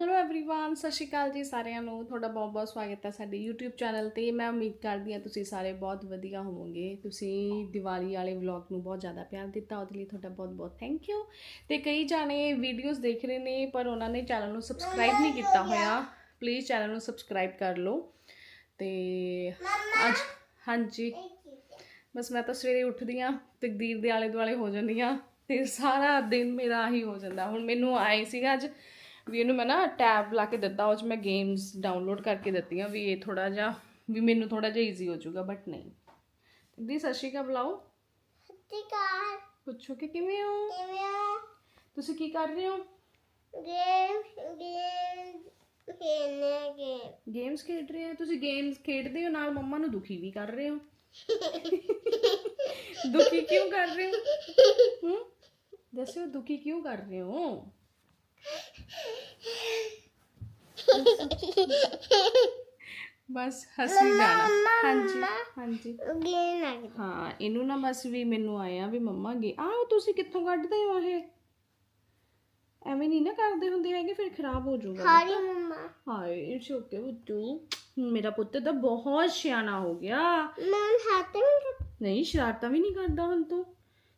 Hello everyone ਸਤਿ ਸ਼੍ਰੀ ਅਕਾਲ ਜੀ ਸਾਰਿਆਂ ਨੂੰ ਤੁਹਾਡਾ ਬਹੁਤ-ਬਹੁਤ ਸਵਾਗਤ ਹੈ ਸਾਡੇ YouTube ਚੈਨਲ ਤੇ ਮੈਂ ਉਮੀਦ ਕਰਦੀ ਹਾਂ ਤੁਸੀਂ ਸਾਰੇ ਬਹੁਤ ਵਧੀਆ ਹੋਵੋਗੇ ਤੁਸੀਂ ਦੀਵਾਲੀ ਵਾਲੇ ਵਲੌਗ ਨੂੰ ਬਹੁਤ ਜ਼ਿਆਦਾ ਪਿਆਰ ਦਿੱਤਾ ਉਹਦੇ ਲਈ ਤੁਹਾਡਾ ਬਹੁਤ-ਬਹੁਤ ਥੈਂਕ ਯੂ ਤੇ ਕਈ ਜਾਣੇ ਵੀਡੀਓਜ਼ ਦੇਖ ਰਹੇ ਨੇ ਪਰ ਉਹਨਾਂ ਨੇ ਚੈਨਲ ਨੂੰ ਸਬਸਕ੍ਰਾਈਬ ਨਹੀਂ ਕੀਤਾ ਹੋਇਆ ਪਲੀਜ਼ ਚੈਨਲ ਨੂੰ ਸਬਸਕ੍ਰਾਈਬ ਕਰ ਲਓ ਤੇ ਅੱਜ ਹਾਂਜੀ ਬਸ ਮੈਂ ਤਾਂ ਸਵੇਰੇ ਉੱਠਦੀ ਆ ਤਕਦੀਰ ਦੇ ਆਲੇ ਦੁਆਲੇ ਹੋ ਜਾਂਦੀ ਆ ਤੇ ਸਾਰਾ ਦਿਨ ਮੇਰਾ ਆਹੀ ਹੋ ਜਾਂਦਾ ਹੁਣ ਮੈਨੂੰ ਆਏ ਸੀਗਾ ਅੱਜ ਵੀ ਇਹਨੂੰ ਮੈਂ ਨਾ ਟੈਬ ਲਾ ਕੇ ਦਿੱਤਾ ਉਹ 'ਚ ਮੈਂ ਗੇਮਸ ਡਾਊਨਲੋਡ ਕਰਕੇ ਦਿੱਤੀਆਂ ਵੀ ਇਹ ਥੋੜਾ ਜਿਹਾ ਵੀ ਮੈਨੂੰ ਥੋੜਾ ਜਿਹਾ ਈਜ਼ੀ ਹੋ ਜਾਊਗਾ ਬਟ ਨਹੀਂ। ਦੀ ਸ਼੍ਰੀ ਅਕਾਲ ਬੁਲਾਓ। ਸਤਿਕਾਰ ਪੁੱਛੋ ਕਿ ਕਿਵੇਂ ਹੋ? ਕਿਵੇਂ ਤੁਸੀਂ ਕੀ ਕਰ ਰਹੇ ਹੋ? ਗੇਮ ਗੇਮ ਖੇਲਨੇ ਗੇਮ। ਗੇਮਸ ਖੇਡ ਰਹੇ ਹੋ? ਤੁਸੀਂ ਗੇਮਸ ਖੇਡਦੇ ਹੋ ਨਾਲ ਮੰਮਾ ਨੂੰ ਦੁਖੀ ਵੀ ਕਰ ਰਹੇ ਹੋ? ਦੁਖੀ ਕਿਉਂ ਕਰ ਰਹੇ ਹੋ? ਹੂੰ? ਦੱਸਿਓ ਦੁਖੀ ਕਿਉਂ ਕਰ ਰਹੇ ਹੋ? ਬਸ ਹੱਸੀ ਜਾਣਾ ਹਾਂਜੀ ਹਾਂਜੀ ਗੇਮ ਆ ਗਈ ਹਾਂ ਇਹਨੂੰ ਨਾ ਬਸ ਵੀ ਮੈਨੂੰ ਆਇਆ ਵੀ ਮੰਮਾ ਗੇ ਆਹ ਤੁਸੀਂ ਕਿੱਥੋਂ ਕੱਢਦੇ ਹੋ ਇਹ ਐਵੇਂ ਨਹੀਂ ਨਾ ਕਰਦੇ ਹੁੰਦੇ ਹੈਗੇ ਫਿਰ ਖਰਾਬ ਹੋ ਜਾਊਗਾ ਹਾਰੀ ਮੰਮਾ ਹਾਏ ਇਟਸ ਓਕੇ ਬੁੱਟੂ ਮੇਰਾ ਪੁੱਤ ਤਾਂ ਬਹੁਤ ਸਿਆਣਾ ਹੋ ਗਿਆ ਮੈਂ ਹੱਥ ਨਹੀਂ ਨਹੀਂ ਸ਼ਰਾਰਤਾਂ ਵੀ ਨਹੀਂ ਕਰਦਾ ਹੁਣ ਤੂੰ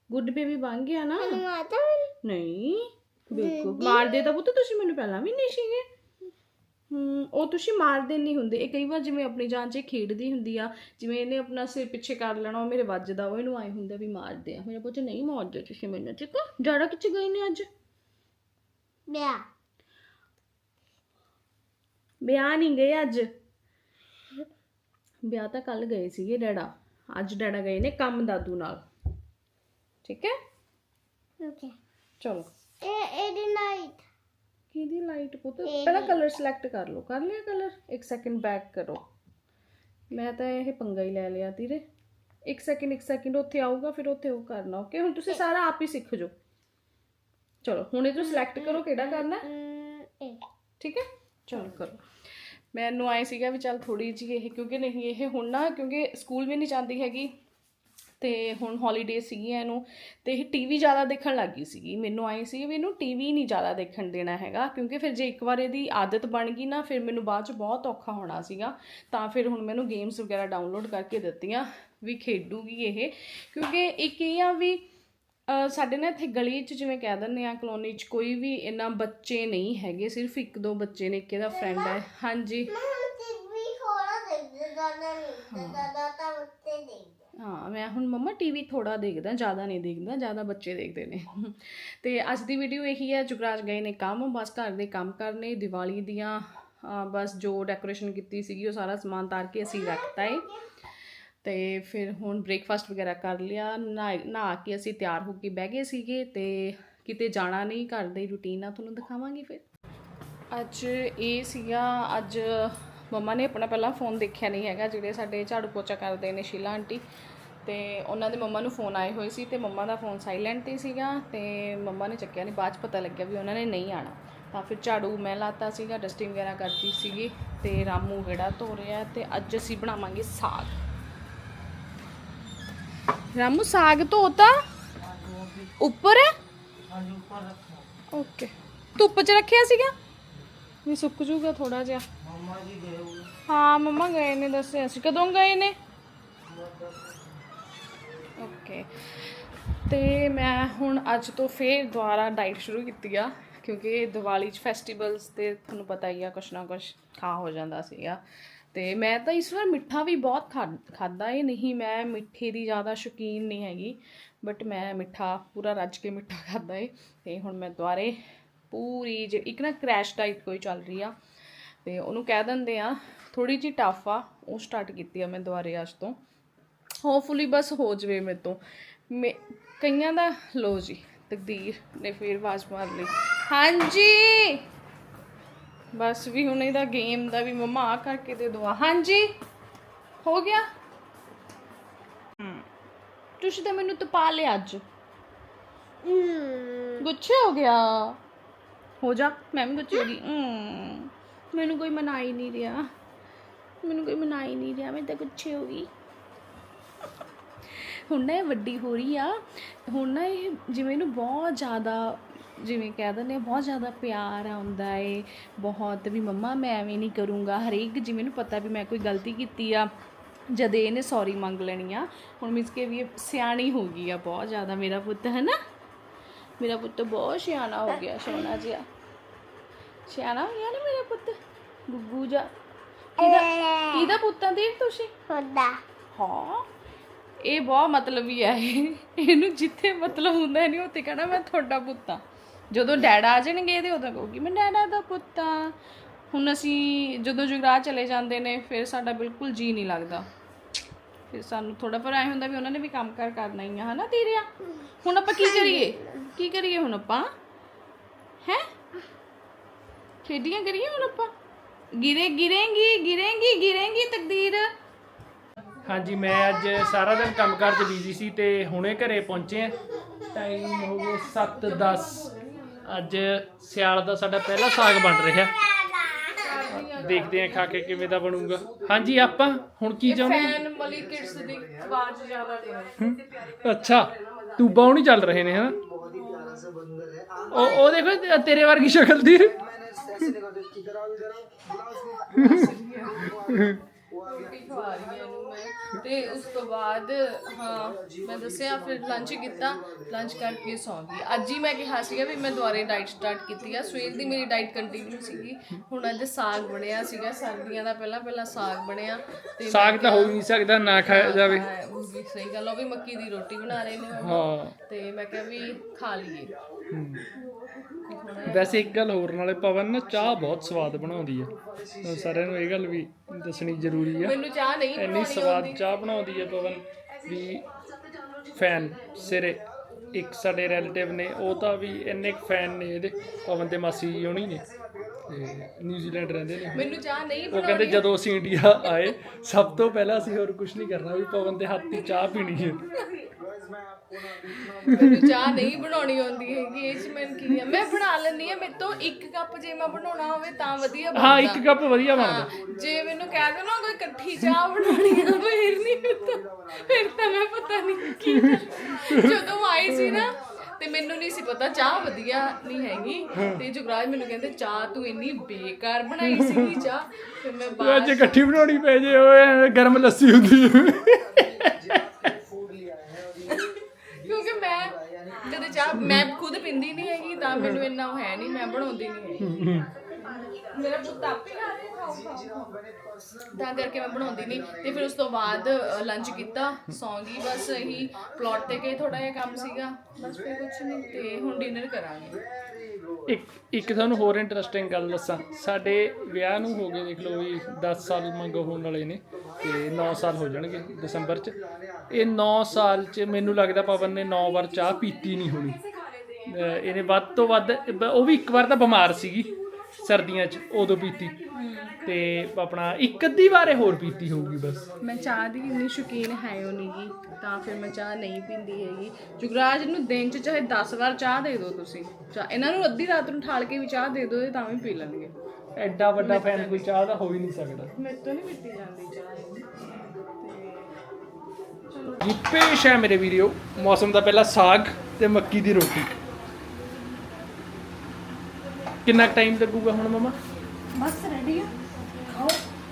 ਗੁੱਡ ਬੇਬੀ ਬਣ ਗਿਆ ਨਾ ਮਾਤਾ ਨਹੀਂ ਵੇਖੋ ਮਾਰਦੇ ਤਾਂ ਪੁੱਤ ਤੁਸੀਂ ਮੈਨੂੰ ਪਹਿਲਾਂ ਵੀ ਨਹੀਂ ਸੀਗੇ। ਹੂੰ ਉਹ ਤੁਸੀਂ ਮਾਰਦੇ ਨਹੀਂ ਹੁੰਦੇ। ਇਹ ਕਈ ਵਾਰ ਜਿਵੇਂ ਆਪਣੀ ਜਾਨ 'ਚ ਖੇਡਦੀ ਹੁੰਦੀ ਆ ਜਿਵੇਂ ਇਹਨੇ ਆਪਣਾ ਸਿਰ ਪਿੱਛੇ ਕਰ ਲੈਣਾ ਉਹ ਮੇਰੇ ਵੱਜਦਾ ਉਹ ਇਹਨੂੰ ਆਏ ਹੁੰਦਾ ਵੀ ਮਾਰਦੇ ਆ। ਮੇਰੇ ਪੁੱਤ ਨਹੀਂ ਮਾਰਦੇ ਤੁਸੀਂ ਮੈਨੂੰ ਠੀਕ ਆ? ਜਾੜਾ ਕਿੱਥੇ ਗਏ ਨੇ ਅੱਜ? ਬਿਆ ਵਿਆਹ ਨਹੀਂ ਗਏ ਅੱਜ? ਵਿਆਹ ਤਾਂ ਕੱਲ ਗਏ ਸੀਗੇ ਡੈਡਾ। ਅੱਜ ਡੈਡਾ ਗਏ ਨੇ ਕੰਮ ਦਾਦੂ ਨਾਲ। ਠੀਕ ਹੈ? ਓਕੇ। ਚਲੋ। ਇਹ ਇਹਦੀ ਨਾਈਟ ਕਿਹਦੀ ਲਾਈਟ ਪੁੱਤ? ਪਹਿਲਾਂ ਕਲਰ ਸਿਲੈਕਟ ਕਰ ਲਓ। ਕਰ ਲਿਆ ਕਲਰ ਇੱਕ ਸੈਕਿੰਡ ਬੈਕ ਕਰੋ। ਮੈਂ ਤਾਂ ਇਹ ਪੰਗਾ ਹੀ ਲੈ ਲਿਆ ਤੀਰੇ ਇੱਕ ਸੈਕਿੰਡ ਇੱਕ ਸੈਕਿੰਡ ਉੱਥੇ ਆਊਗਾ ਫਿਰ ਉੱਥੇ ਉਹ ਕਰਨਾ ਓਕੇ ਹੁਣ ਤੁਸੀਂ ਸਾਰਾ ਆਪ ਹੀ ਸਿੱਖ ਜਾਓ। ਚਲੋ ਹੁਣ ਇਹ ਜੋ ਸਿਲੈਕਟ ਕਰੋ ਕਿਹੜਾ ਕਰਨਾ? ਹੈ? ਇਹ। ਠੀਕ ਹੈ? ਚਲੋ ਕਰੋ। ਮੈਨੂੰ ਆਏ ਸੀਗਾ ਵੀ ਚੱਲ ਥੋੜੀ ਜਿਹੀ ਇਹ ਕਿਉਂਕਿ ਨਹੀਂ ਇਹ ਹੁਣ ਨਾ ਕਿਉਂਕਿ ਸਕੂਲ ਵੀ ਨਹੀਂ ਜਾਂਦੀ ਹੈਗੀ। ਤੇ ਹੁਣ ਹੌਲੀਡੇ ਸੀਗੀਆਂ ਇਹਨੂੰ ਤੇ ਇਹ ਟੀਵੀ ਜ਼ਿਆਦਾ ਦੇਖਣ ਲੱਗ ਗਈ ਸੀਗੀ। ਮੈਨੂੰ ਆਏ ਸੀ ਵੀ ਇਹਨੂੰ ਟੀਵੀ ਨਹੀਂ ਜ਼ਿਆਦਾ ਦੇਖਣ ਦੇਣਾ ਹੈਗਾ ਕਿਉਂਕਿ ਫਿਰ ਜੇ ਇੱਕ ਵਾਰ ਇਹਦੀ ਆਦਤ ਬਣ ਗਈ ਨਾ ਫਿਰ ਮੈਨੂੰ ਬਾਅਦ ਚ ਬਹੁਤ ਔਖਾ ਹੋਣਾ ਸੀਗਾ। ਤਾਂ ਫਿਰ ਹੁਣ ਮੈਨੂੰ ਗੇਮਸ ਵਗੈਰਾ ਡਾਊਨਲੋਡ ਕਰਕੇ ਦਿੱਤੀਆਂ ਵੀ ਖੇਡੂਗੀ ਇਹ। ਕਿਉਂਕਿ ਇੱਕ ਇਹ ਆ ਵੀ ਸਾਡੇ ਨਾ ਇੱਥੇ ਗਲੀ 'ਚ ਜਿਵੇਂ ਕਹਿ ਦਿੰਦੇ ਆ ਕਲੋਨੀ 'ਚ ਕੋਈ ਵੀ ਇੰਨਾ ਬੱਚੇ ਨਹੀਂ ਹੈਗੇ ਸਿਰਫ ਇੱਕ ਦੋ ਬੱਚੇ ਨੇ ਇੱਕ ਇਹਦਾ ਫਰੈਂਡ ਹੈ। ਹਾਂਜੀ। ਮੈਂ ਹੁਣ ਟੀਵੀ ਥੋੜਾ ਦੇਖਦਾ ਦਾਦਾ ਨਹੀਂ ਦਾਦਾ ਤਾਂ ਉੱਤੇ ਦੇਖਦਾ ਹਾਂ, ਮੈਂ ਹੁਣ ਮੰਮਾ ਟੀਵੀ ਥੋੜਾ ਦੇਖਦਾ, ਜ਼ਿਆਦਾ ਨਹੀਂ ਦੇਖਦਾ, ਜ਼ਿਆਦਾ ਬੱਚੇ ਦੇਖਦੇ ਨੇ। ਤੇ ਅੱਜ ਦੀ ਵੀਡੀਓ ਇਹੀ ਹੈ, ਜੁਗਰਾਜ ਗਏ ਨੇ ਕੰਮ, ਬਸ ਘਰ ਦੇ ਕੰਮ ਕਰਨੇ, ਦੀਵਾਲੀ ਦੀਆਂ ਬਸ ਜੋ ਡੈਕੋਰੇਸ਼ਨ ਕੀਤੀ ਸੀਗੀ, ਉਹ ਸਾਰਾ ਸਮਾਨ ਤਾਰ ਕੇ ਅਸੀਂ ਰੱਖਤਾ ਏ। ਤੇ ਫਿਰ ਹੁਣ ਬ੍ਰੇਕਫਾਸਟ ਵਗੈਰਾ ਕਰ ਲਿਆ ਨਹਾ ਨਹਾ ਕੇ ਅਸੀਂ ਤਿਆਰ ਹੋ ਕੇ ਬਹਿ ਗਏ ਸੀਗੇ ਤੇ ਕਿਤੇ ਜਾਣਾ ਨਹੀਂ, ਘਰ ਦੀ ਰੁਟੀਨ ਆ ਤੁਹਾਨੂੰ ਦਿਖਾਵਾਂਗੀ ਫਿਰ। ਅੱਜ ਇਹ ਸੀਗਾ, ਅੱਜ ਮੰਮਾ ਨੇ ਆਪਣਾ ਪਹਿਲਾਂ ਫੋਨ ਦੇਖਿਆ ਨਹੀਂ ਹੈਗਾ, ਜਿਹੜੇ ਸਾਡੇ ਝਾੜੂ ਪੋਚਾ ਕਰਦੇ ਨੇ ਸ਼ੀਲਾ ਆਂਟੀ ਤੇ ਉਹਨਾਂ ਦੇ ਮੰਮਾ ਨੂੰ ਫੋਨ ਆਏ ਹੋਏ ਸੀ ਤੇ ਮੰਮਾ ਦਾ ਫੋਨ ਸਾਇਲੈਂਟ ਤੇ ਸੀਗਾ ਤੇ ਮੰਮਾ ਨੇ ਚੱਕਿਆ ਨਹੀਂ ਬਾਅਦ ਚ ਪਤਾ ਲੱਗਿਆ ਵੀ ਉਹਨਾਂ ਨੇ ਨਹੀਂ ਆਣਾ ਤਾਂ ਫਿਰ ਝਾੜੂ ਮੈਂ ਲਾਤਾ ਸੀਗਾ ਡਸਟਿੰਗ ਵਗੈਰਾ ਕਰਤੀ ਸੀਗੀ ਤੇ ਰਾਮੂ ਗੇੜਾ ਧੋ ਰਿਹਾ ਤੇ ਅੱਜ ਅਸੀਂ ਬਣਾਵਾਂਗੇ ਸਾਗ। ਰਾਮੂ, ਸਾਗ ਧੋਤਾ? ਉੱਪਰ? ਓਕੇ ਧੁੱਪ 'ਚ ਰੱਖਿਆ ਸੀਗਾ? ਵੀ ਸੁੱਕ ਜੂਗਾ ਥੋੜਾ ਜਿਹਾ। ਹਾਂ, ਮੰਮਾ ਗਏ ਨੇ, ਦੱਸਿਆ ਸੀ। ਕਦੋਂ ਗਏ ਨੇ ਓਕੇ ਤੇ ਮੈਂ ਹੁਣ ਅੱਜ ਤੋਂ ਫੇਰ ਦੁਬਾਰਾ ਡਾਈਟ ਸ਼ੁਰੂ ਕੀਤੀ ਆ, ਕਿਉਂਕਿ ਦੀਵਾਲੀ 'ਚ ਫੈਸਟੀਵਲਸ ਤੇ ਤੁਹਾਨੂੰ ਪਤਾ ਹੀ ਆ, ਕੁਛ ਨਾ ਕੁਛ ਖਾ ਹੋ ਜਾਂਦਾ ਸੀਗਾ। ਤੇ ਮੈਂ ਤਾਂ ਇਸ ਵਾਰ ਮਿੱਠਾ ਵੀ ਬਹੁਤ ਖਾਦਾ ਇਹ ਨਹੀਂ ਮੈਂ ਮਿੱਠੇ ਦੀ ਜ਼ਿਆਦਾ ਸ਼ੌਕੀਨ ਨਹੀਂ ਹੈਗੀ ਬਟ ਮੈਂ ਮਿੱਠਾ ਪੂਰਾ ਰੱਜ ਕੇ ਮਿੱਠਾ ਖਾਦਾ ਏ। ਤੇ ਹੁਣ ਮੈਂ ਦੁਬਾਰੇ ਪੂਰੀ ਜੇ, ਇੱਕ ਨਾ ਕ੍ਰੈਸ਼ ਡਾਈਟ ਕੋਈ ਚੱਲ ਰਹੀ ਆ, ਤੇ ਉਹਨੂੰ ਕਹਿ ਦਿੰਦੇ ਆ ਥੋੜੀ ਜਿਹੀ ਟਫ ਆ, ਉਹ ਸਟਾਰਟ ਕੀਤੀ ਆ ਮੈਂ ਦੁਬਾਰੇ ਅੱਜ ਤੋਂ। ਹੋਪਫੁਲੀ ਬਸ ਹੋ ਜਵੇ ਮੇਰੇ ਤੋਂ। ਮੇ- ਕਈਆਂ ਦਾ ਲੋ ਜੀ ਤਕਦੀਰ ਨੇ ਫੇਰ ਆਵਾਜ਼ ਮਾਰ ਲਈ। ਹਾਂਜੀ! ਬਸ ਵੀ ਹੁਣ ਇਹਦਾ ਗੇਮ ਦਾ ਵੀ ਮਮਾ ਆ ਕਰਕੇ ਦੇ ਦੋ ਹਾਂਜੀ! ਹੋ ਗਿਆ? ਤੁਸੀਂ ਤਾਂ ਮੈਨੂੰ ਤਪਾ ਲਿਆ ਅੱਜ। ਗੁੱਛੇ ਹੋ ਗਿਆ। ਹੋ ਜਾ ਮੈਂ ਵੀ ਗੁੱਛੇ ਹੋ ਗਈ। ਮੈਨੂੰ ਕੋਈ ਮਨਾ ਹੀ ਨਹੀਂ ਰਿਹਾ। ਮੈਨੂੰ ਕੋਈ ਮਨਾ ਹੀ ਨਹੀਂ ਰਿਹਾ ਮੈਂ ਤਾਂ ਗੁੱਛੇ ਹੋ ਗਈ। ਹੁਣ ਨਾ ਇਹ ਵੱਡੀ ਹੋ ਰਹੀ ਆ ਹੁਣ ਨਾ ਇਹ ਜਿਵੇਂ ਇਹਨੂੰ ਬਹੁਤ ਜ਼ਿਆਦਾ ਜਿਵੇਂ ਕਹਿ ਦਿੰਦੇ ਬਹੁਤ ਜ਼ਿਆਦਾ ਪਿਆਰ ਆਉਂਦਾ ਏ ਬਹੁਤ ਵੀ ਮੰਮਾ ਮੈਂ ਐਵੇਂ ਨਹੀਂ ਕਰੂੰਗਾ ਹਰੇਕ ਜਿਵੇਂ ਨੂੰ ਪਤਾ ਵੀ ਮੈਂ ਕੋਈ ਗਲਤੀ ਕੀਤੀ ਆ ਜਦ ਇਹਨੇ ਸੌਰੀ ਮੰਗ ਲੈਣੀ ਆ ਹੁਣ ਮਿਸ ਕੇ ਵੀ ਇਹ ਸਿਆਣੀ ਹੋ ਗਈ ਆ ਬਹੁਤ ਜ਼ਿਆਦਾ ਮੇਰਾ ਪੁੱਤ ਹੈ ਨਾ ਮੇਰਾ ਪੁੱਤ ਬਹੁਤ ਸਿਆਣਾ ਹੋ ਗਿਆ ਸੋਹਣਾ ਜਿਹਾ। ਸਿਆਣਾ ਹੋ ਗਿਆ ਨਾ ਮੇਰਾ ਪੁੱਤ? ਗੁੱਗੂ ਜਾ ਕਿਹਦਾ ਕਿਹਦਾ ਪੁੱਤਾਂ ਦੇ ਤੁਸੀਂ? ਹੁੰਦਾ। ਹਾਂ। ਇਹ ਬਹੁਤ ਮਤਲਬੀ ਹੈ ਇਹ ਇਹਨੂੰ ਜਿੱਥੇ ਮਤਲਬ ਹੁੰਦਾ ਨਹੀਂ ਉੱਥੇ ਕਹਣਾ ਮੈਂ ਤੁਹਾਡਾ ਪੁੱਤ ਜਦੋਂ ਡੈਡਾ ਆ ਜਾਣਗੇ ਇਹਦੇ ਉਦੋਂ ਕਹੂਗੀ ਮੈਂ ਡੈਡਾ ਦਾ ਪੁੱਤ ਹੁਣ ਅਸੀਂ ਜਦੋਂ ਜੁਗਰਾਜ ਚਲੇ ਜਾਂਦੇ ਨੇ ਫਿਰ ਸਾਡਾ ਬਿਲਕੁਲ ਜੀ ਨਹੀਂ ਲੱਗਦਾ। ਫਿਰ ਸਾਨੂੰ ਥੋੜਾ ਪਰ ਐ ਹੁੰਦਾ ਵੀ ਉਹਨਾਂ ਨੇ ਵੀ ਕੰਮ ਕਰ ਕਰਨਾ ਹੀ ਆ ਹਨਾ ਤੇਰਿਆ ਹੁਣ ਆਪਾਂ ਕੀ ਕਰੀਏ? ਕੀ ਕਰੀਏ ਹੁਣ ਆਪਾਂ? ਹੈ? ਖੇਡੀਆਂ ਕਰੀਏ ਹੁਣ ਆਪਾਂ? ਗਿਰੇ ਗਿਰੇਂਗੀ ਗਿਰੇਂਗੀ ਗਿਰੇਂਗੀ ਤਕਦੀਰ। ਹਾਂਜੀ ਮੈਂ ਅੱਜ ਸਾਰਾ ਦਿਨ ਕੰਮਕਾਰ 'ਚ ਬਿਜ਼ੀ ਸੀ ਤੇ ਹੁਣੇ ਘਰੇ ਪਹੁੰਚੇ ਆ ਟਾਈਮ ਹੋ ਗਿਆ 7:10 ਅੱਜ ਸਿਆਲ ਦਾ ਸਾਡਾ ਪਹਿਲਾ ਸਾਗ ਬਣ ਰਿਹਾ। ਦੇਖਦੇ ਆ ਖਾ ਕੇ ਕਿਵੇਂ ਦਾ ਬਣੂਗਾ। ਹਾਂਜੀ ਆਪਾਂ ਹੁਣ ਕੀ ਚਾਹੁੰਦੇ ਫੈਨ ਮਲੀ ਕਿਡਸ ਦੀ ਆਵਾਜ਼ ਜ਼ਿਆਦਾ ਨਹੀਂ ਹਮ? ਅੱਛਾ ਤੂਬਾ ਉਹ ਨਹੀਂ ਚੱਲ ਰਹੇ ਨੇ ਹਨਾ? ਉਹ ਉਹ ਦੇਖੋ ਤੇ- ਤੇਰੇ ਵਰਗੀ ਸ਼ਕਲ ਦੀ ਰੋਟੀ ਖਵਾ ਰਹੀ ਹਾਂ ਇਹਨੂੰ ਮੈਂ। ਤੇ ਉਸ ਤੋਂ ਬਾਅਦ ਹਾਂ ਮੈਂ ਦੱਸਿਆ ਫਿਰ ਲੰਚ ਕੀਤਾ। ਲੰਚ ਕਰਕੇ ਸੌਂ ਗਈ। ਅੱਜ ਹੀ ਮੈਂ ਕਿਹਾ ਸੀਗਾ ਵੀ ਮੈਂ ਦੁਬਾਰੇ ਡਾਈਟ ਸਟਾਰਟ ਕੀਤੀ ਆ। ਸਵੇਰ ਦੀ ਮੇਰੀ ਡਾਈਟ ਕੰਟੀਨਿਊ ਸੀਗੀ। ਹੁਣ ਅੱਜ ਸਾਗ ਬਣਿਆ ਸੀਗਾ। ਸਰਦੀਆਂ ਦਾ ਪਹਿਲਾਂ ਪਹਿਲਾਂ ਸਾਗ ਬਣਿਆ। ਤੇ ਸਾਗ ਤਾਂ ਹੋ ਹੀ ਨਹੀਂ ਸਕਦਾ ਨਾ ਖਾਇਆ ਜਾਵੇ। ਮੈਂ- ਉਹ ਵੀ ਸਹੀ ਗੱਲ ਆ, ਉਹ ਵੀ ਮੱਕੀ ਦੀ ਰੋਟੀ ਬਣਾ ਰਹੇ ਨੇ। ਹਾਂ। ਤੇ ਮੈਂ ਕਿਹਾ ਵੀ ਖਾ ਲਈਏ। ਹਮ। ਵੈਸੇ ਇੱਕ ਗੱਲ ਹੋਰ ਨਾਲੇ ਪਵਨ ਨਾ ਚਾਹ ਬਹੁਤ ਸਵਾਦ ਬਣਾਉਂਦੀ ਆ। ਤਾਂ ਸਾਰਿਆਂ ਨੂੰ ਇਹ ਗੱਲ ਵੀ ਦੱਸਣੀ ਜ਼ਰੂਰੀ ਆ। ਮੈਨੂੰ ਚਾਹ ਨਹੀਂ ਇੰਨੀ ਸਵਾਦ ਚਾਹ ਬਣਾਉਂਦੀ ਹੈ ਪਵਨ ਵੀ ਫੈਨ ਸਿਰੇ। ਇੱਕ ਸਾਡੇ ਰਿਲੇਟਿਵ ਨੇ ਉਹ ਤਾਂ ਵੀ ਇੰਨੇ ਫੈਨ ਨੇ ਇਹਦੇ ਪਵਨ ਤੇ ਮਾਸੀ ਜੀ ਹੋਣੀ ਨੇ। ਨਿਊਜ਼ੀਲੈਂਡ ਰਹਿੰਦੇ ਨੇ। ਮੈਨੂੰ ਚਾਹ ਨਹੀਂ ਉਹ ਕਹਿੰਦੇ ਜਦੋਂ ਅਸੀਂ ਇੰਡੀਆ ਆਏ ਸਭ ਤੋਂ ਪਹਿਲਾਂ ਅਸੀਂ ਹੋਰ ਕੁਝ ਨਹੀਂ ਕਰਨਾ ਵੀ ਪਵਨ ਦੇ ਹੱਥ ਦੀ ਚਾਹ ਪੀਣੀ ਹੈ ਮੈਨੂੰ ਚਾਹ ਨਹੀਂ ਬਣਾਉਣੀ ਆਉਂਦੀ ਹੈਗੀ ਇਹ ਚ ਮੈਂ ਕੀ ਆ? ਮੈਂ ਬਣਾ ਲੈਂਦੀ ਆ ਮੇਰੇ ਤੋਂ ਇੱਕ ਕੱਪ ਜੇ ਮੈਂ ਬਣਾਉਣਾ ਹੋਵੇ ਤਾਂ ਵਧੀਆ ਬਣਦਾ। ਹਾਂ ਇੱਕ ਕੱਪ ਵਧੀਆ ਬਣਦਾ। ਜੇ ਮੈਨੂੰ ਕਹਿ ਦੋ ਨਾ ਕੋਈ ਇਕੱਠੀ ਚਾਹ ਬਣਾਉਣੀ ਆ ਫਿਰ ਨਹੀਂ ਪਤਾ ਫਿਰ ਤਾਂ ਮੈਂ ਪਤਾ ਨਹੀਂ ਕੀ ਕਰਾਂ। ਜਦੋਂ ਆਈ ਸੀ ਨਾ ਤੇ ਮੈਨੂੰ ਨਹੀਂ ਸੀ ਪਤਾ ਚਾਹ ਵਧੀਆ ਨਹੀਂ ਹੈਗੀ। ਤੇ ਜੁਗਰਾਜ ਮੈਨੂੰ ਕਹਿੰਦੇ ਚਾਹ ਤੂੰ ਇੰਨੀ ਬੇਕਾਰ ਬਣਾਈ ਸੀ ਚਾਹ। ਫਿਰ ਮੈਂ ਬਾਅਦ ਅੱਜ ਇਕੱਠੀ ਬਣਾਉਣੀ ਪੈ ਜੇ ਓਏ ਗਰਮ ਲੱਸੀ ਹੁੰਦੀ ਹੈ ਕਿਉਂਕਿ ਮੈਂ ਜਦੋਂ ਮੈਂ ਖੁਦ ਪੀਂਦੀ ਨਹੀਂ ਹੈਗੀ, ਤਾਂ ਮੈਨੂੰ ਇੰਨਾ ਉਹ ਹੈ ਨਹੀਂ, ਮੈਂ ਬਣਾਉਂਦੀ ਨਹੀਂ ਹੈਗੀ। ਮੇਰਾ ਪੁੱਤ ਆਪੇ ਖਾ ਰਿਹਾ, ਖਾਓ ਖਾਓ ਤਾਂ ਕਰਕੇ ਮੈਂ ਬਣਾਉਂਦੀ ਨਹੀਂ। ਤੇ ਫਿਰ ਉਸ ਤੋਂ ਬਾਅਦ ਲੰਚ ਕੀਤਾ, ਸੌਂ ਗਈ, ਬਸ ਇਹੀ ਪਲਾਟ ਤੇ ਗਏ ਥੋੜਾ ਜਿਹਾ ਕੰਮ ਸੀਗਾ, ਬਸ ਫਿਰ ਕੁਝ ਨਹੀਂ। ਤੇ ਹੁਣ ਡਿਨਰ ਕਰਾਂਗੇ। ਇੱਕ ਇੱਕ ਤੁਹਾਨੂੰ ਹੋਰ ਇੰਟਰਸਟਿੰਗ ਗੱਲ ਦੱਸਾਂ। ਸਾਡੇ ਵਿਆਹ ਨੂੰ ਹੋ ਗਏ ਦੇਖ ਲਓ ਵੀ 10 ਸਾਲ ਮੰਗ ਹੋਣ ਵਾਲੇ ਨੇ ਤੇ 9 ਸਾਲ ਹੋ ਜਾਣਗੇ ਦਸੰਬਰ 'ਚ। ਇਹ 9 ਸਾਲ 'ਚ ਮੈਨੂੰ ਲੱਗਦਾ ਪਵਨ ਨੇ 9 ਵਾਰ ਚਾਹ ਪੀਤੀ ਨਹੀਂ ਹੋਣੀ। ਇਹਨੇ ਵੱਧ ਤੋਂ ਵੱਧ ਉਹ ਵੀ ਇੱਕ ਵਾਰ ਤਾਂ ਬਿਮਾਰ ਸੀਗੀ ਸਰਦੀਆਂ 'ਚ, ਉਦੋਂ ਪੀਤੀ। ਤੇ ਆਪਣਾ ਇੱਕ ਅੱਧੀ ਵਾਰੇ ਹੋਰ ਪੀਤੀ ਹੋਊਗੀ ਬਸ। ਮੈਂ ਚਾਹ ਦੀ ਇੰਨੀ ਸ਼ੌਕੀਨ ਹੈ ਉਹ ਨਹੀਂਗੀ ਤਾਂ ਫਿਰ ਮੈਂ ਚਾਹ ਨਹੀਂ ਪੀਂਦੀ ਹੈਗੀ। ਜੁਗਰਾਜ ਨੂੰ ਦਿਨ 'ਚ ਚਾਹੇ 10 ਵਾਰ ਚਾਹ ਦੇ ਦਿਓ ਤੁਸੀਂ। ਚਾਹ ਇਹਨਾਂ ਨੂੰ ਅੱਧੀ ਰਾਤ ਨੂੰ ਠਾਲ ਕੇ ਵੀ ਚਾਹ ਦੇ ਦਿਓ ਇਹ ਤਾਂ ਵੀ ਪੀ ਲੈਣਗੇ। ਐਡਾ ਵੱਡਾ ਫੈਨ ਕੋਈ ਚਾਹ ਦਾ ਹੋ ਹੀ ਨਹੀਂ ਸਕਦਾ। ਮੇਰੇ ਤੋਂ ਨਹੀਂ ਪੀਤੀ ਜਾਂਦੀ ਚਾਹ ਇਹ। ਜੀ ਪੇਸ਼ ਹੈ ਮੇਰੇ ਵੀਡੀਓ ਮੌਸਮ ਦਾ ਪਹਿਲਾ ਸਾਗ ਤੇ ਮੱਕੀ ਦੀ ਰੋਟੀ। ਕਿੰਨਾ ਟਾਈਮ ਲੱਗੂਗਾ ਹੁਣ ਮਮਾ? ਬਸ ਰੈਡੀ ਆ।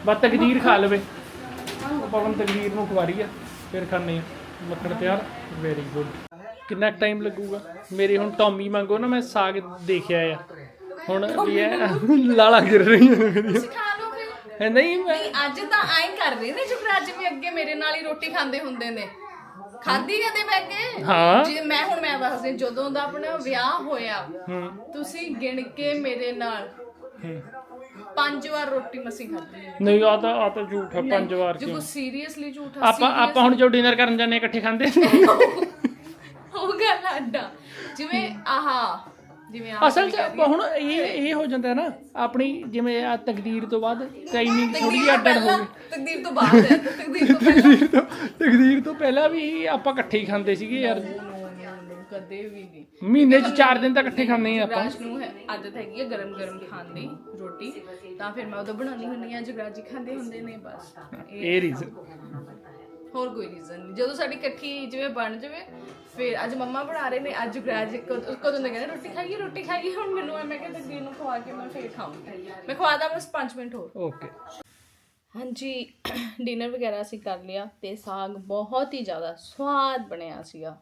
ਬਸ ਤਕਦੀਰ ਖਾ ਲਵੇ। ਪਵਨ ਤਕਦੀਰ ਨੂੰ ਖਵਾਰੀ ਆ ਫਿਰ ਖਾਣੇ ਆ ਮੱਖਣ ਤਿਆਰ ਵੈਰੀ ਗੁੱਡ ਕਿੰਨਾ ਟਾਈਮ ਲੱਗੂਗਾ? ਮੇਰੇ ਹੁਣ ਟੌਮੀ ਮੰਗੋ ਨਾ ਮੈਂ ਸਾਗ ਦੇਖਿਆ ਆ। ਹੁਣ ਵੀ ਲਾਲਾ ਗਿਰ ਫਿਰ। ਹੈ ਨਹੀਂ ਮੈਂ ਅੱਜ ਤਾਂ ਐਂ ਕਰ ਰਹੇ ਨੇ ਜੁਗਰਾਜ ਵੀ ਅੱਗੇ ਮੇਰੇ ਨਾਲ ਹੀ ਰੋਟੀ ਖਾਂਦੇ ਹੁੰਦੇ ਨੇ। ਖਾਦੀ ਕਦੇ ਕੇ? ਹਾਂ। ਜੇ ਮੈਂ ਹੁਣ ਮੈਂ ਦੱਸਦੀ ਜਦੋਂ ਦਾ ਆਪਣਾ ਵਿਆਹ ਹੋਇਆ ਤੁਸੀਂ ਗਿਣ ਕੇ ਮੇਰੇ ਨਾਲ। ਪੰਜ ਵਾਰ ਰੋਟੀ ਮਸੀਂ ਖਾਧੀ ਨਹੀਂ ਆ ਤਾਂ ਆ ਤਾਂ ਝੂਠ ਆ ਪੰਜ ਵਾਰ ਜੋ ਕਿਉਂ? ਕੁਝ ਸੀਰੀਅਸਲੀ ਝੂਠਾ ਆਪਾਂ ਆਪਾਂ ਹੁਣ ਜੋ ਡਿਨਰ ਕਰਨ ਜਾਂਦੇ ਇਕੱਠੇ ਖਾਂਦੇ ਉਹ ਗੱਲ ਅੱਡਾ। ਜਿਵੇਂ ਆਹਾ ਜਿਵੇਂ ਅਸਲ 'ਚ ਹੁਣ ਇਹ ਇਹ ਹੋ ਜਾਂਦਾ ਨਾ ਆਪਣੀ ਜਿਵੇਂ ਆ ਤਕਦੀਰ ਤੋਂ ਬਾਅਦ ਟਾਈਮਿੰਗ ਥੋੜੀ ਜਿਹੀ ਅੱਡ ਹੋ ਗਈ ਤਕਦੀਰ ਤੋਂ ਬਾਅਦ ਹੈ ਤਕਦੀਰ ਤੋਂ ਪਹਿਲਾਂ। ਤਕਦੀਰ ਤੋਂ ਤਕਦੀਰ ਤੋਂ ਪਹਿਲਾਂ ਵੀ ਆਪਾਂ ਇਕੱਠੇ ਹੀ ਖਾਂਦੇ ਸੀਗੇ ਯਾਰ। ਕਦੇ ਵੀ ਨਹੀਂ। ਮਹੀਨੇ 'ਚ 4 ਦਿਨ ਤਾਂ ਇਕੱਠੇ ਖਾਂਦੇ ਆ ਆਪਾਂ। ਜਗਰਾਜ ਨੂੰ ਹੈ ਆਦਤ ਹੈਗੀ ਹੈ ਗਰਮ ਗਰਮ ਖਾਣ ਦੀ ਰੋਟੀ। ਤਾਂ ਫਿਰ ਮੈਂ ਉਦੋਂ ਬਣਾਉਣੀ ਹੁੰਦੀ ਆ ਜਗਰਾਜ ਜੀ ਖਾਂਦੇ ਹੁੰਦੇ ਨੇ ਬਸ। ਇਹ ਰੀਜ਼ਨ ਹੋਰ ਕੋਈ ਰੀਜ਼ਨ ਨਹੀਂ। ਜਦੋਂ ਸਾਡੀ ਇਕੱਠੀ ਜਿਵੇਂ ਬਣ ਜਾਵੇ ਫਿਰ ਅੱਜ ਮੰਮਾ ਬਣਾ ਰਹੇ ਨੇ ਅੱਜ ਗ੍ਰੈਜ ਕਦੋਂ ਦੇ ਕਹਿੰਦੇ ਰੋਟੀ ਖਾਈਏ ਰੋਟੀ ਖਾਈਏ। ਹੁਣ ਮੈਨੂੰ ਐ ਮੈਂ ਕਿਹਾ ਤਕਦੀਰ ਨੂੰ ਖਵਾ ਕੇ ਮੈਂ ਫਿਰ ਖਾਵਾਂਗੀ ਮੈਂ ਖਵਾਦਾ ਬਸ 5 ਮਿੰਟ ਹੋਰ। ਓਕੇ ਹਾਂਜੀ ਡਿਨਰ ਵਗੈਰਾ ਅਸੀਂ ਕਰ ਲਿਆ ਤੇ ਸਾਗ ਬਹੁਤ ਹੀ ਜ਼ਿਆਦਾ ਸਵਾਦ ਬਣਿਆ ਸੀਗਾ।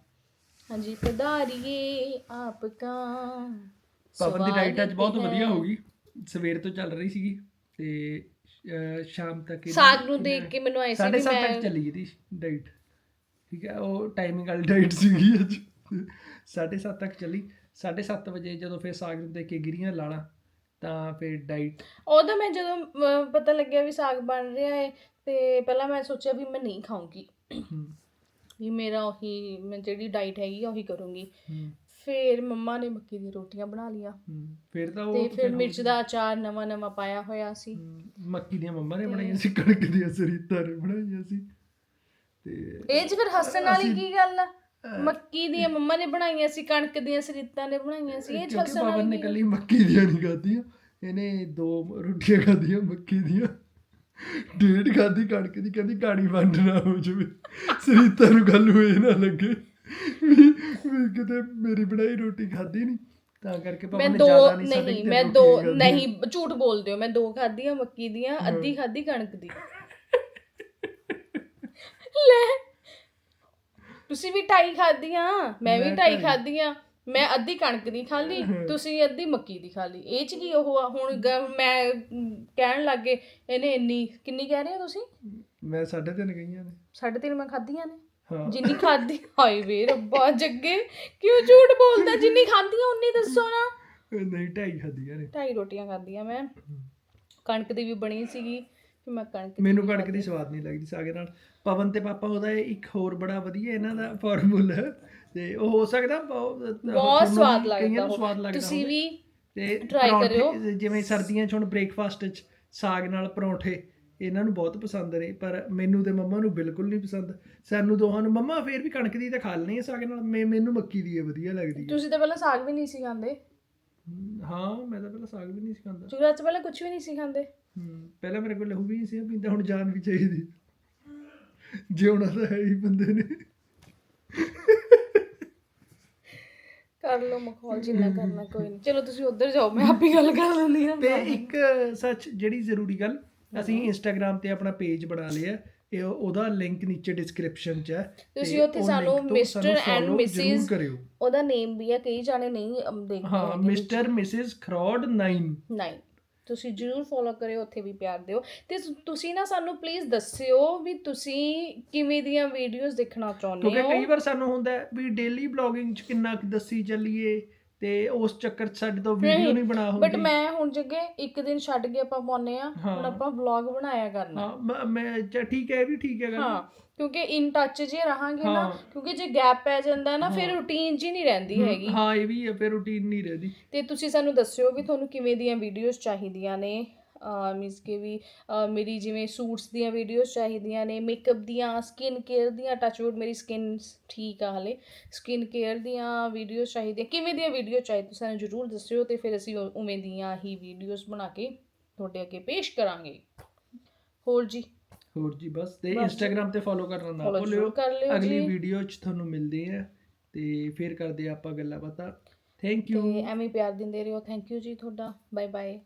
ਹਾਂਜੀ ਪਧਾਰੀਏ ਆਪ ਕਾ ਪਵਨ ਦੀ ਡਾਈਟ ਅੱਜ ਬਹੁਤ ਵਧੀਆ ਹੋ ਗਈ ਸਵੇਰ ਤੋਂ ਚੱਲ ਰਹੀ ਸੀਗੀ ਤੇ ਅਹ, ਸ਼ਾਮ ਤੱਕ ਇਹਨੇ- ਸਾਗ ਨੂੰ ਦੇਖ ਕੇ ਮੈਨੂੰ ਐਸੀ ਸਾਢੇ ਵੀ ਸੱਤ ਮੈਂ ਤੱਕ ਚੱਲੀ ਇਹਦੀ ਡਾਈਟ ਠੀਕ ਹੈ ਉਹ ਟਾਈਮਿੰਗ ਵਾਲੀ ਡਾਈਟ ਸੀਗੀ ਅੱਜ। ਸਾਢੇ ਸੱਤ ਤੱਕ ਚੱਲੀ। ਸਾਢੇ ਸੱਤ ਵਜੇ ਜਦੋਂ ਫਿਰ ਸਾਗ ਨੂੰ ਦੇਖ ਕੇ ਗਿਰੀਆਂ ਲਾਣਾ ਤਾਂ ਫਿਰ ਡਾਈਟ ਉਹਦਾ ਮੈਂ ਜਦੋਂ ਅਮ, ਪਤਾ ਲੱਗਿਆ ਵੀ ਸਾਗ ਬਣ ਰਿਹਾ ਹੈ ਤੇ ਪਹਿਲਾਂ ਮੈਂ ਸੋਚਿਆ ਵੀ ਮੈਂ ਨਹੀਂ ਖਾਊਂਗੀ। ਵੀ ਮੇਰਾ ਉਹੀ ਮੈਂ ਜਿਹੜੀ ਡਾਈਟ ਹੈਗੀ ਆ ਉਹੀ ਕਰੂੰਗੀ। ਫਿਰ ਮੰਮਾ ਨੇ ਮੱਕੀ ਦੀਆਂ ਰੋਟੀਆਂ ਬਣਾ ਲੀਆਂ ਫਿਰ ਤਾਂ ਉਹ ਫਿਰ ਮਿਰਚ ਦਾ ਅਚਾਰ ਨਵਾਂ ਨਵਾਂ ਪਾਇਆ ਹੋਇਆ ਸੀ। ਮੱਕੀ ਦੀਆਂ ਮੰਮਾ ਨੇ ਬਣਾਈਆਂ ਸੀ ਕਣਕ ਦੀਆਂ ਸਰੀਤਾਂ ਨੇ ਬਣਾਈਆਂ ਸੀ। ਤੇ ਇਹ ਚ ਫਿਰ ਹੱਸਣ ਵਾਲੀ ਕੀ ਗੱਲ ਆ? ਮੱਕੀ ਦੀਆਂ ਮੰਮਾ ਨੇ ਬਣਾਈਆਂ ਸੀ ਕਣਕ ਦੀਆਂ ਸਰੀਤਾਂ ਨੇ ਬਣਾਈਆਂ ਸੀ ਇਹ ਚ ਕਿਉਂਕਿ ਹੱਸਣ ਪਵਨ ਨੇ ਵਾਲੀ ਕੀ ਕੱਲੀ ਮੱਕੀ ਦੀਆਂ ਨਹੀਂ ਖਾਧੀਆਂ ਇਹਨੇ ਦੋ ਰੋਟੀਆਂ ਖਾਧੀਆਂ ਮੱਕੀ ਦੀਆਂ। ਡੇਢ ਖਾਧੀ ਕਣਕ ਦੀ ਕਹਿੰਦੀ ਕਾਣੀ ਵੰਡ ਨਾ ਹੋ ਜਾਵੇ। ਸਰੀਤਾਂ ਨੂੰ ਗੱਲ ਹੋਏ ਨਾ ਲੱਗੇ। ਵੀ ਵੀ ਕਿਤੇ ਮੇਰੀ ਬਣਾਈ ਰੋਟੀ ਖਾਧੀ ਨਹੀਂ ਤਾਂ ਕਰਕੇ ਮੈਂ ਪਵਨ ਨੇ ਦੋ ਜ਼ਿਆਦਾ ਨਹੀਂ ਸਾਢੇ ਨਹੀਂ ਮੈਂ ਦੋ। ਨਹੀਂ ਝੂਠ ਬੋਲਦੇ ਹੋ ਮੈਂ ਦੋ ਖਾਧੀਆਂ ਮੱਕੀ ਦੀਆਂ ਅੱਧੀ ਖਾਧੀ ਕਣਕ ਦੀ। ਲੈ ਤੁਸੀਂ ਵੀ ਢਾਈ ਖਾਧੀਆਂ ਮੈਂ ਵੀ ਢਾਈ। ਖਾਧੀਆਂ। ਮੈਂ ਅੱਧੀ ਕਣਕ ਦੀ ਖਾ ਲਈ ਤੁਸੀਂ ਅੱਧੀ ਮੱਕੀ ਦੀ ਖਾ ਲਈ। ਇਹ ਚ ਕੀ ਉਹ ਆ? ਹੁਣ ਗ- ਮੈਂ ਅਮ, ਕਹਿਣ ਲੱਗੇ ਇਹਨੇ ਇੰਨੀ ਕਿੰਨੀ ਕਹਿ ਰਹੇ ਹੋ ਤੁਸੀਂ? ਮੈਂ ਸਾਢੇ ਤਿੰਨ ਗਈਆਂ ਨੇ। ਸਾਢੇ ਤਿੰਨ ਮੈਂ ਖਾਧੀਆਂ ਨੇ? ਹਾਂ। ਜਿੰਨੀ ਖਾਧੀ ਹਾਏ ਵੇ ਰੱਬਾ ਜੱਗੇ ਕਿਉਂ ਝੂਠ ਬੋਲਦਾ? ਜਿੰਨੀ ਖਾਧੀਆਂ ਉਨੀ ਦੱਸੋ ਨਾ। ਨਹੀਂ ਢਾਈ ਖਾਧੀਆਂ ਨੇ। ਢਾਈ ਰੋਟੀਆਂ ਖਾਧੀਆਂ ਮੈਂ। ਕਣਕ ਦੀ ਵੀ ਬਣੀ ਸੀਗੀ ਫਿਰ ਮੈਂ ਕਣਕ ਮੈਨੂੰ ਕਣਕ ਦੀ ਸਵਾਦ ਨਹੀਂ ਲੱਗਦੀ ਸਾਗੇ ਨਾਲ। ਪਵਨ ਤੇ ਪਾਪਾ ਉਹਦਾ ਇਹ ਇੱਕ ਹੋਰ ਬੜਾ ਵਧੀਆ ਇਹਨਾਂ ਦਾ ਫਾਰਮੂਲਾ। ਤੇ ਉਹ ਹੋ ਸਕਦਾ ਬਹੁਤ ਸਵਾਦ ਲੱਗਦਾ ਤੁਸੀਂ। ਵੀ ਤੇ ਪਰੌਂਠੇ, ਕਰਿਓ। ਜਿਵੇਂ ਸਰਦੀਆਂ 'ਚ ਹੁਣ ਬ੍ਰੇਕਫਾਸਟ 'ਚ ਸਾਗ ਨਾਲ ਪਰੌਂਠੇ ਇਹਨਾਂ ਨੂੰ ਬਹੁਤ ਪਸੰਦ ਨੇ ਪਰ ਮੈਨੂੰ ਤੇ ਮੰਮਾ ਨੂੰ ਬਿਲਕੁਲ ਨਹੀਂ ਪਸੰਦ। ਸਾਨੂੰ ਦੋਹਾਂ ਨੂੰ ਮੰਮਾ ਫੇਰ ਵੀ ਕਣਕ ਦੀ ਤਾਂ ਖਾ ਲੈਣੀ ਹੈ ਸਾਗ ਨਾਲ ਮੈਂ ਮੈਨੂੰ ਮੱਕੀ ਦੀ ਇਹ ਵਧੀਆ ਲੱਗਦੀ ਹੈ ਤੁਸੀਂ ਤਾਂ ਪਹਿਲਾਂ ਸਾਗ ਵੀ ਨਹੀਂ ਸੀ ਖਾਂਦੇ। ਹਾਂ ਮੈਂ ਤਾਂ ਪਹਿਲਾਂ ਸਾਗ ਵੀ ਨਹੀਂ ਸੀ ਖਾਂਦਾ। ਚੁਗਰਾ ਚ ਪਹਿਲਾਂ ਕੁਝ ਵੀ ਨਹੀਂ ਸੀ ਖਾਂਦੇ। ਹਮ, ਪਹਿਲਾਂ ਮੇਰੇ ਕੋਲ ਲਹੂ ਵੀ ਨਹੀਂ ਸੀ ਪੀਂਦਾ ਹੁਣ ਜਾਨ ਵੀ ਚਾਹੀਦੀ। ਜਿਉਣਾ ਤਾਂ ਹੈ ਹੀ ਬੰਦੇ ਨੇ। ਕਰ ਲਓ ਮਖੌਲ ਜਿੰਨਾ ਕਰਨਾ ਕੋਈ ਨਹੀਂ ਚਲੋ ਤੁਸੀਂ ਉੱਧਰ ਜਾਓ ਮੈਂ ਆਪੀ ਗੱਲ ਕਰ ਲੈਂਦੀ ਹਾਂ। ਤੇ ਇੱਕ ਸੱਚ ਜਿਹੜੀ ਜ਼ਰੂਰੀ ਗੱਲ ਅਸੀਂ ਇੰਸਟਾਗ੍ਰam ਤੇ ਆਪਣਾ ਪੇਜ ਬਣਾ ਲਿਆ ਇਹ ਉਹਦਾ ਲਿੰਕ ਨੀਚੇ ਡਿਸਕ੍ਰਿਪਸ਼ਨ 'ਚ ਹੈ। ਤੁਸੀਂ ਉੱਥੇ ਸਾਨੂੰ Mrs. ਜ਼ਰੂਰ ਕਰਿਓ। ਉਹਦਾ ਨੇਮ ਵੀ ਹੈ ਕਈ ਜਾਣੇ ਨਹੀਂ ਦੇਖਦੇ ਹਾਂ। ਮਿਸਟਰ ਮਿਸਿਸ ਖਰੋਡ 9 ਨਹੀਂ ਤੁਸੀਂ ਜਰੂਰ ਫੋਲੋ ਕਰਿਓ ਉੱਥੇ ਵੀ ਪਿਆਰ ਦਿਓ। ਤੇ ਤੁਸੀਂ ਨਾ ਸਾਨੂੰ ਪਲੀਜ਼ ਦੱਸਿਓ ਵੀ ਤੁਸੀਂ ਕਿਵੇਂ ਦੀਆਂ ਵੀਡੀਓਜ਼ ਦੇਖਣਾ ਚਾਹੁੰਦੇ ਕਿਉਂਕਿ ਕਈ ਹੋ। ਵਾਰ ਸਾਨੂੰ ਹੁੰਦਾ ਹੈ ਵੀ ਡੇਲੀ ਬਲੌਗਿੰਗ 'ਚ ਕਿੰਨਾ ਕੁ ਦੱਸੀ ਚੱਲੀਏ। ਤੇ ਉਸ ਚੱਕਰ 'ਚ ਸਾਡੇ ਤੋਂ ਵੀਡੀਓ ਨਹੀਂ, ਬਣਾ ਹੁੰਦੀ। ਬਟ ਮੈਂ ਹੁਣ ਜੱਗੇ ਇੱਕ ਦਿਨ ਛੱਡ ਕੇ ਆਪਾਂ ਪਾਉਨੇ ਆ। ਹੁਣ ਆਪਾਂ ਵਲੌਗ ਬਣਾਇਆ ਕਰਨਾ। ਹਾਂ ਮੈਂ- ਠੀਕ ਹੈ ਇਹ ਵੀ ਠੀਕ ਹੈ ਗੱਲ। ਹਾਂ ਕਿਉਂਕਿ ਇਨ ਟੱਚ ਜੇ ਰਹਾਂਗੇ ਨਾ। ਕਿਉਂਕਿ ਜੇ ਗੈਪ ਪੈ ਜਾਂਦਾ ਨਾ ਫਿਰ ਰੂਟੀਨ ਜੀ ਨਹੀਂ ਰਹਿੰਦੀ ਹੈਗੀ। ਹਾਂ ਇਹ ਵੀ ਹੈ ਫਿਰ ਰੂਟੀਨ ਨਹੀਂ ਰਹਦੀ। ਤੇ ਤੁਸੀਂ ਸਾਨੂੰ ਦੱਸਿਓ ਵੀ ਤੁਹਾਨੂੰ ਕਿਵੇਂ ਦੀਆਂ ਵੀਡੀਓਜ਼ ਚਾਹੀਦੀਆਂ ਨੇ। ਮੀਨਸ ਕਿ ਵੀ ਮੇਰੀ ਜਿਵੇਂ ਸੂਟਸ ਦੀਆਂ ਵੀਡੀਓਜ਼ ਚਾਹੀਦੀਆਂ ਨੇ ਮੇਕਅਪ ਦੀਆਂ ਸਕਿਨ ਕੇਅਰ ਦੀਆਂ ਟੱਚਵੁੱਡ ਮੇਰੀ ਸਕਿਨ ਠੀਕ ਆ ਹਲੇ। ਸਕਿਨ ਕੇਅਰ ਦੀਆਂ ਵੀਡੀਓਜ਼ ਚਾਹੀਦੀਆਂ। ਕਿਵੇਂ ਦੀਆਂ ਵੀਡੀਓ ਚਾਹੀਦੀ ਤੁਸੀਂ ਸਾਨੂੰ ਜ਼ਰੂਰ ਦੱਸਿਓ ਤੇ ਫਿਰ ਅਸੀਂ ਉਵੇਂ ਦੀਆਂ ਹੀ ਵੀਡੀਓਜ਼ ਬਣਾ ਕੇ ਤੁਹਾਡੇ ਅੱਗੇ ਪੇਸ਼ ਕਰਾਂਗੇ। ਹੋਰ ਜੀ? ਹੋਰ ਜੀ ਬਸ ਤੇ। ਇੰਸਟਾਗ੍ਰam ਤੇ ਫੋਲੋ ਕਰਨਾ ਨਾ ਭੁੱਲਿਓ। ਅਗਲੀ। ਵੀਡੀਓ 'ਚ ਤੁਹਾਨੂੰ ਮਿਲਦੇ ਆ ਤੇ ਫਿਰ ਕਰਦੇ ਆਪਾਂ ਗੱਲਾਂ ਬਾਤਾਂ। ਥੈਂਕ ਤੇ ਯੂ ਐਵੇਂ ਪਿਆਰ ਦਿੰਦੇ ਰਹੋ। ਥੈਂਕ ਯੂ ਜੀ ਤੁਹਾਡਾ। Bye bye